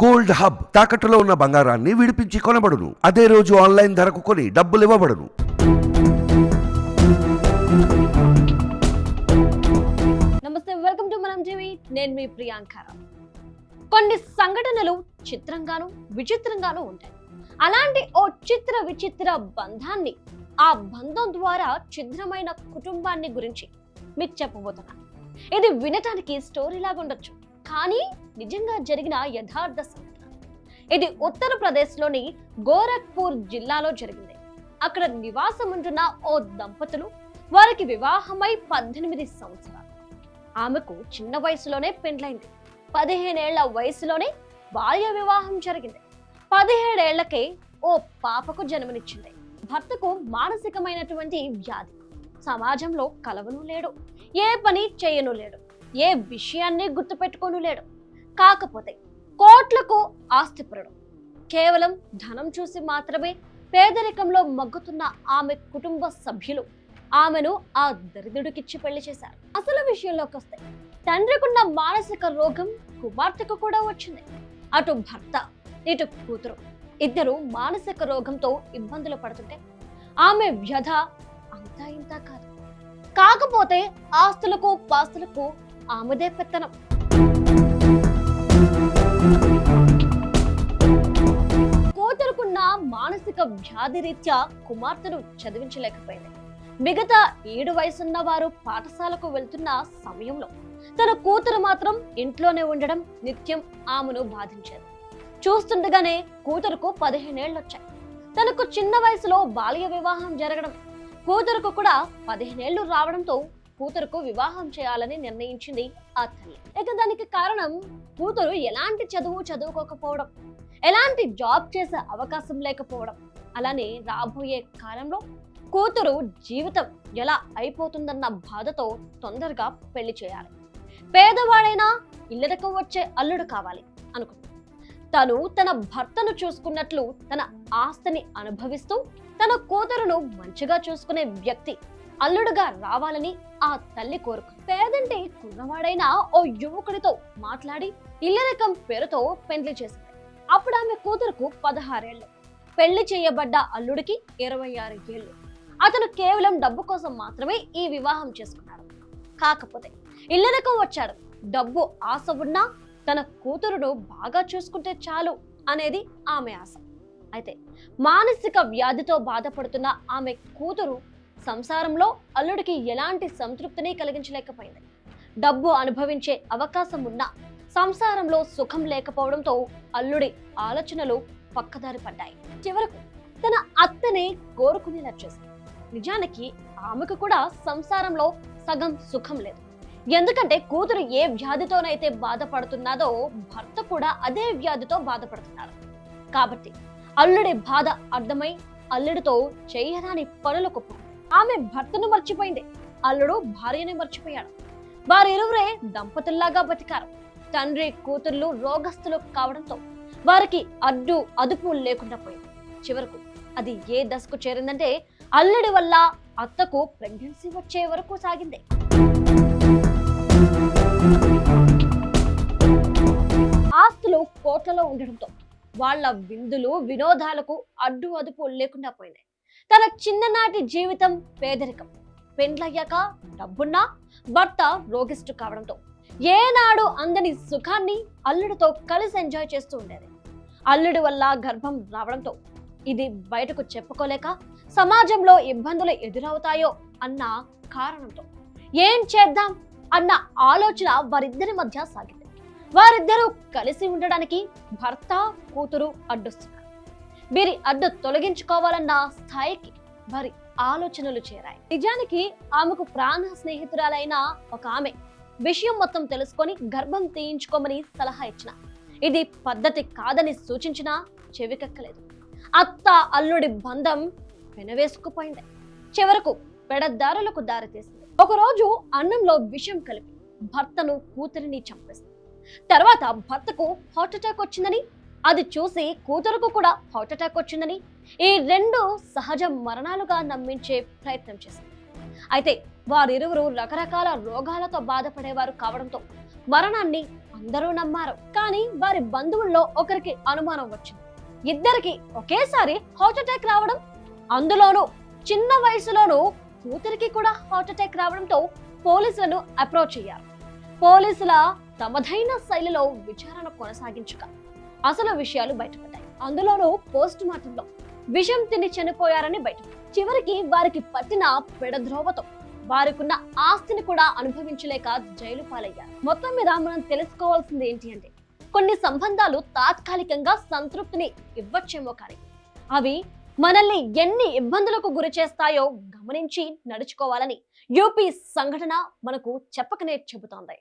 Gold hub తాకట్టులో ఉన్న బంగారాన్ని విడిపించి కొనబడును. అదే రోజు ఆన్లైన్ ధరకు కొని డబ్బులు ఇవ్వబడును. నమస్తే వెల్కమ్ టు మనం జీవి నేను మీ ప్రియాంక కొన్ని సంఘటనలు చిత్రంగాను విచిత్రంగాను ఉంటాయి. అలాంటి ఓ చిత్ర విచిత్ర బంధాన్ని ఆ బంధం ద్వారా చిత్రమైన కుటుంబాన్ని గురించి మీకు చెప్పబోతున్నాను. ఇది వినటానికి స్టోరీ లాగా ఉండొచ్చు కానీ నిజంగా జరిగిన యథార్థ సంఘటన. ఇది ఉత్తరప్రదేశ్లోని గోరఖ్పూర్ జిల్లాలో జరిగింది. అక్కడ నివాసం ఉంటున్న ఓ దంపతులు వారికి వివాహమై పద్దెనిమిది సంవత్సరాలు. ఆమెకు చిన్న వయసులోనే పెండ్లైంది. పదిహేనేళ్ళ వయసులోనే బాల్య వివాహం జరిగింది. పదిహేడేళ్ళకే ఓ పాపకు జన్మనిచ్చింది. భర్తకు మానసికమైనటువంటి వ్యాధి. సమాజంలో కలవను లేడు. ఏ పని చేయను లేడు. ఏ విషయాన్ని గుర్తుపెట్టుకోను లేడు. కాకపోతే కోట్లకు ఆస్తిపరుడు. కేవలం ధనం చూసి మాత్రమే పేదరికంలో మగ్గుతున్న ఆమె కుటుంబ సభ్యులు. ఆమెను ఆ దరిద్రుడికిచ్చి పెళ్ళి చేశారు. అసలు విషయంలోకి వస్తే తండ్రికున్న మానసిక రోగం కుమార్తెకు కూడా వచ్చింది. అటు భర్త ఇటు కూతురు. ఇద్దరు మానసిక రోగంతో ఇబ్బందులు పడుతుంటే ఆమె వ్యధ అంతా ఇంత కాదు. కాకపోతే ఆస్తులకు పాస్తులకు ఆముదే పెత్తనం కూతురుకున్న మానసిక వ్యాధి రీత్యా కుమార్తెను చదివించలేకపోయింది. మిగతా ఏడు వయసున్న వారు పాఠశాలకు వెళ్తున్న సమయంలో తన కూతురు మాత్రం ఇంట్లోనే ఉండడం నిత్యం ఆమెను బాధించేది. చూస్తుండగానే కూతురుకు పదిహేనేళ్ళు వచ్చాయి తనకు చిన్న వయసులో బాల్య వివాహం జరగడం కూతురుకు కూడా పదిహేనేళ్ళు రావడంతో కూతురుకు వివాహం చేయాలని నిర్ణయించింది ఆ తల్లి ఇక దానికి కారణం కూతురు ఎలాంటి చదువు చదువుకోకపోవడం ఎలాంటి జాబ్ చేసే అవకాశం లేకపోవడం. అలానే రాబోయే కాలంలో కూతురు జీవితం ఎలా అయిపోతుందన్న బాధతో తొందరగా పెళ్ళి చేయాలి. పేదవాడైనా ఇల్లరకు వచ్చే అల్లుడు కావాలి అనుకుంది. తను తన భర్తను చూసుకున్నట్లు తన ఆస్తిని అనుభవిస్తూ తన కూతురును మంచిగా చూసుకునే వ్యక్తి అల్లుడుగా రావాలని ఆ తల్లి కోరుకు పేదంటే కుర్రవాడైన ఓ యువకుడితో మాట్లాడి ఇల్లరకం పేరుతో పెండ్లి చేసింది. అప్పుడు ఆమె కూతురుకు పదహారేళ్ళు. పెళ్ళి చేయబడ్డ అల్లుడికి ఇరవై ఆరు ఏళ్ళు. అతను కేవలం డబ్బు కోసం మాత్రమే ఈ వివాహం చేసుకున్నాడు. కాకపోతే ఇల్లరకం వచ్చాడు. డబ్బు ఆశ ఉన్నా తన కూతురును బాగా చూసుకుంటే చాలు అనేది ఆమె ఆశ. అయితే మానసిక వ్యాధితో బాధపడుతున్న ఆమె కూతురు సంసారంలో అల్లుడికి ఎలాంటి సంతృప్తిని కలిగించలేకపోయింది. డబ్బు అనుభవించే అవకాశం ఉన్నా సంసారంలో సుఖం లేకపోవడంతో అల్లుడి ఆలోచనలు పక్కదారి పడ్డాయి. చివరకు తన అత్తనే కోరుకునేలా చేసింది. నిజానికి ఆమెకు కూడా సంసారంలో సగం సుఖం లేదు. ఎందుకంటే కూతురు ఏ వ్యాధితోనైతే బాధపడుతున్నాదో భర్త కూడా అదే వ్యాధితో బాధపడుతున్నాడు కాబట్టి అల్లుడి బాధ అర్థమై అల్లుడితో చేయరాని పనులకు ఆమె భర్తను మర్చిపోయింది. అల్లుడు భార్యని మర్చిపోయాడు. వారిరువురే దంపతుల్లాగా బతికారు. తండ్రి కూతుర్లు రోగస్తులు కావడంతో వారికి అడ్డు అదుపు లేకుండా పోయింది. చివరకు అది ఏ దశకు చేరిందంటే అల్లుడి వల్ల అత్తకు ప్రెగ్నెన్సీ వచ్చే వరకు సాగింది. ఆస్తులు కోట్లలో ఉండడంతో వాళ్ళ విందులు వినోదాలకు అడ్డు అదుపు లేకుండా పోయింది తన చిన్ననాటి జీవితం పేదరికం. పెండ్లయ్యాక డబ్బున్నా భర్త రోగిష్టు కావడంతో ఏనాడు అందని సుఖాన్ని అల్లుడితో కలిసి ఎంజాయ్ చేస్తూ ఉండేది. అల్లుడి వల్ల గర్భం రావడంతో ఇది బయటకు చెప్పుకోలేక సమాజంలో ఇబ్బందులు ఎదురవుతాయో అన్న కారణంతో ఏం చేద్దాం అన్న ఆలోచన వారిద్దరి మధ్య సాగింది. వారిద్దరూ కలిసి ఉండడానికి భర్త కూతురు అడ్డుస్తున్నారు. వీరి అడ్డు తొలగించుకోవాలన్న స్థాయికి వారి ఆలోచనలు చేరాయి. నిజానికి ఆమెకు ప్రాణ స్నేహితురాలైన ఒక ఆమె విషయం మొత్తం తెలుసుకొని గర్భం తీయించుకోమని సలహా ఇచ్చిన. ఇది పద్ధతి కాదని సూచించినా చెవికెక్కలేదు. అత్త అల్లుడి బంధం వెనవేసుకుపోయింది. చివరకు పెడదారులకు దారితీసింది ఒకరోజు అన్నంలో విషం కలిపి భర్తను కూతురిని చంపేసింది. తర్వాత భర్తకు హార్ట్ అటాక్ వచ్చిందని అది చూసి కూతురుకు కూడా హార్ట్ అటాక్ వచ్చిందని ఈ రెండు సహజ మరణాలుగా నమ్మించే ప్రయత్నం చేసింది. అయితే వారిరువురు రకరకాల రోగాలతో బాధపడేవారు కావడంతో మరణాన్ని అందరూ నమ్మారు. కానీ వారి బంధువుల్లో ఒకరికి అనుమానం వచ్చింది. ఇద్దరికి ఒకేసారి హార్ట్ అటాక్ రావడం అందులోనూ చిన్న వయసులోనూ కూతురికి కూడా హార్ట్ అటాక్ రావడంతో పోలీసులను అప్రోచ్ అయ్యారు. పోలీసుల తమదైన శైలిలో విచారణ కొనసాగించగా అసలు విషయాలు బయటపడ్డాయి. అందులోనూ పోస్ట్ మార్టంలో విషం తిని చనిపోయారని బయట చివరికి వారికి పట్టిన పెడద్రోవతో వారికున్న ఆస్తిని కూడా అనుభవించలేక జైలు పాలయ్యారు. మొత్తం మీద మనం తెలుసుకోవాల్సింది ఏంటి అంటే కొన్ని సంబంధాలు తాత్కాలికంగా సంతృప్తిని ఇవ్వచ్చేమో కానీ అవి మనల్ని ఎన్ని ఇబ్బందులకు గురి చేస్తాయో గమనించి నడుచుకోవాలని యూపీ సంఘటన మనకు చెప్పకనే చెబుతోంది.